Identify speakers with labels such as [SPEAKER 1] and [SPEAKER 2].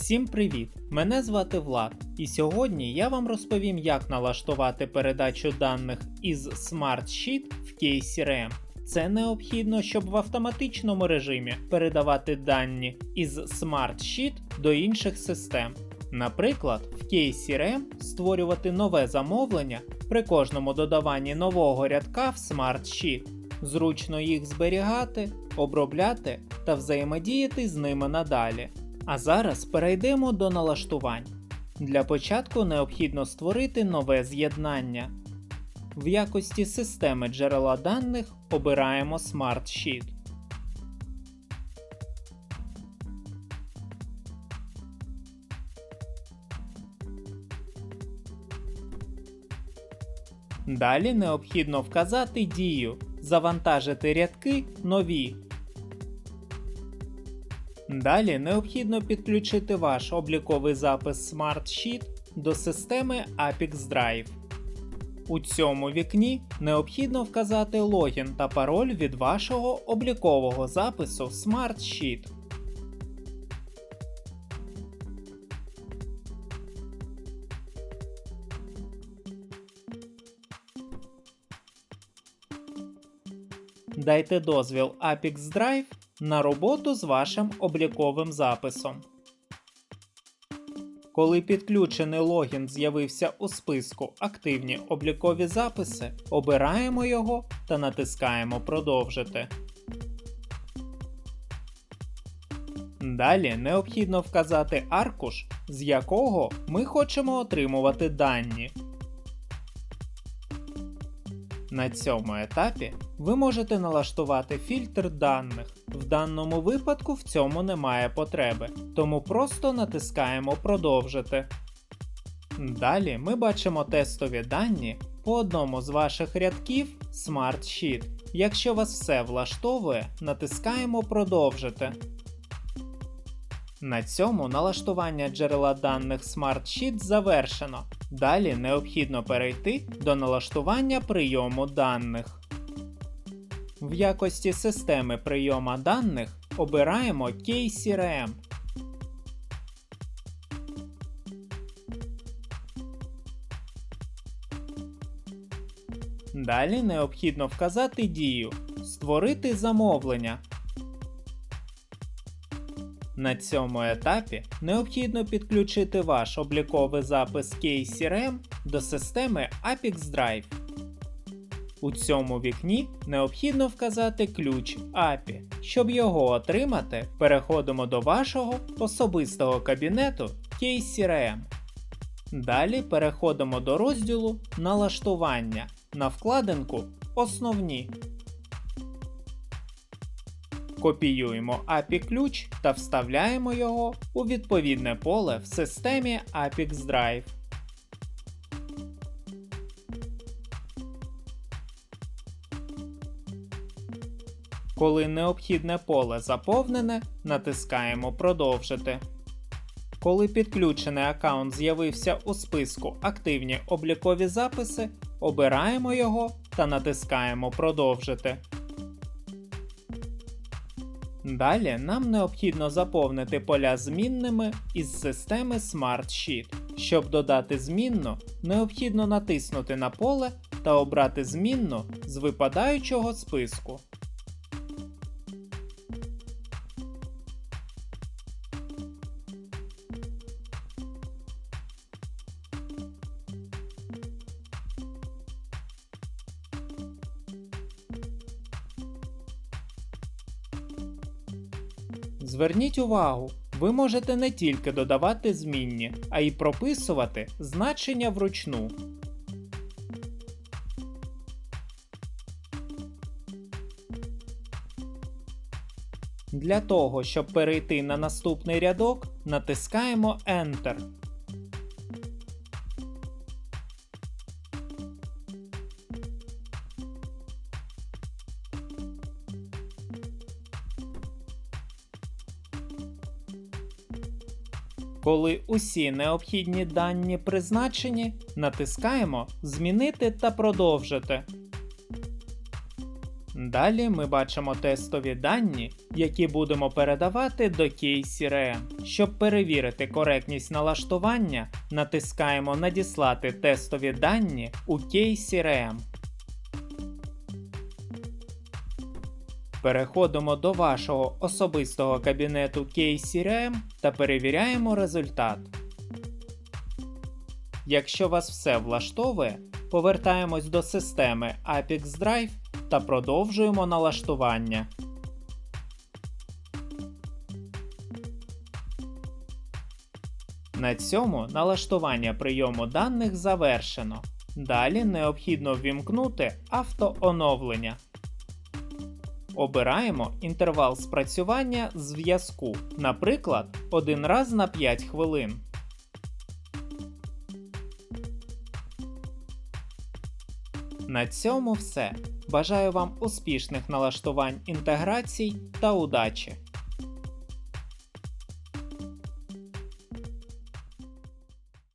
[SPEAKER 1] Всім привіт! Мене звати Влад, і сьогодні я вам розповім, як налаштувати передачу даних із SmartSheet в KCRM. Це необхідно, щоб в автоматичному режимі передавати дані із SmartSheet до інших систем. Наприклад, в KCRM створювати нове замовлення при кожному додаванні нового рядка в SmartSheet, зручно їх зберігати, обробляти та взаємодіяти з ними надалі. А зараз перейдемо до налаштувань. Для початку необхідно створити нове з'єднання. В якості системи джерела даних обираємо SmartSheet. Далі необхідно вказати дію Завантажити рядки нові. Далі необхідно підключити ваш обліковий запис SmartSheet до системи Apex Drive. У цьому вікні необхідно вказати логін та пароль від вашого облікового запису SmartSheet. Дайте дозвіл Apex Drive на роботу з вашим обліковим записом. Коли підключений логін з'явився у списку Активні облікові записи, обираємо його та натискаємо Продовжити. Далі необхідно вказати аркуш, з якого ми хочемо отримувати дані. На цьому етапі ви можете налаштувати фільтр даних. В даному випадку в цьому немає потреби, тому просто натискаємо Продовжити. Далі ми бачимо тестові дані по одному з ваших рядків SmartSheet. Якщо вас все влаштовує, натискаємо Продовжити. На цьому налаштування джерела даних SmartSheet завершено. Далі необхідно перейти до налаштування прийому даних. В якості системи прийома даних обираємо KCRM. Далі необхідно вказати дію Створити замовлення. На цьому етапі необхідно підключити ваш обліковий запис KCRM до системи Apex Drive. У цьому вікні необхідно вказати ключ API. Щоб його отримати, переходимо до вашого особистого кабінету KCRM. Далі переходимо до розділу Налаштування на вкладинку Основні. Копіюємо API ключ та вставляємо його у відповідне поле в системі Apex Drive. Коли необхідне поле заповнене, натискаємо Продовжити. Коли підключений аккаунт з'явився у списку Активні облікові записи, обираємо його та натискаємо Продовжити. Далі нам необхідно заповнити поля змінними із системи SmartSheet. Щоб додати змінну, необхідно натиснути на поле та обрати змінну з випадаючого списку. Зверніть увагу, ви можете не тільки додавати змінні, а й прописувати значення вручну. Для того, щоб перейти на наступний рядок, натискаємо Enter. Коли усі необхідні дані призначені, натискаємо Змінити та продовжити. Далі ми бачимо тестові дані, які будемо передавати до KCRM. Щоб перевірити коректність налаштування, натискаємо Надіслати тестові дані у KCRM. Переходимо до вашого особистого кабінету KCRM та перевіряємо результат. Якщо вас все влаштовує, повертаємось до системи Apex Drive та продовжуємо налаштування. На цьому налаштування прийому даних завершено. Далі необхідно ввімкнути автооновлення. Обираємо інтервал спрацювання зв'язку, наприклад, один раз на 5 хвилин. На цьому все. Бажаю вам успішних налаштувань інтеграцій та удачі!